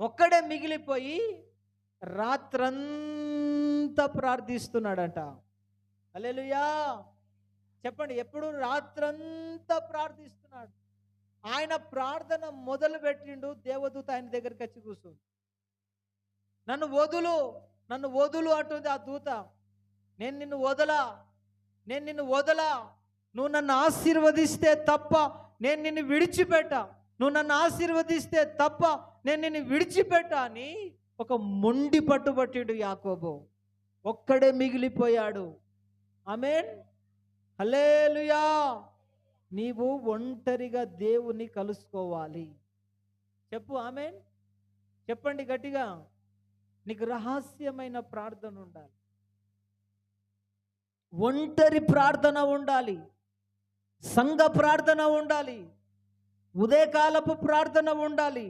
ఒక్కడే మిగిలిపోయి రాత్రంతా ప్రార్థిస్తున్నాడట. అలెలుయా చెప్పండి ఎప్పుడు? రాత్రంతా ప్రార్థిస్తున్నాడు. ఆయన ప్రార్థన మొదలు పెట్టిండు దేవదూత ఆయన దగ్గరికి వచ్చి కూర్చుంది నన్ను వదులు నన్ను వదులు అంటుంది ఆ దూత. నేను నిన్ను వదలా నేను నిన్ను వదలా నువ్వు నన్ను ఆశీర్వదిస్తే తప్ప నేను నిన్ను విడిచిపెట్టా. నువ్వు నన్ను ఆశీర్వదిస్తే తప్ప నేను నిన్ను విడిచిపెట్టాని ఒక మొండి పట్టుబట్టిడు యాకోబు. ఒక్కడే మిగిలిపోయాడు. ఆమెన్. హలేలుయా నీవు ఒంటరిగా దేవుని కలుసుకోవాలి. చెప్పు ఆమెన్. చెప్పండి గట్టిగా. నీకు రహస్యమైన ప్రార్థన ఉండాలి. ఒంటరి ప్రార్థన ఉండాలి. సంఘ ప్రార్థన ఉండాలి. ఉదయకాలపు ప్రార్థన ఉండాలి.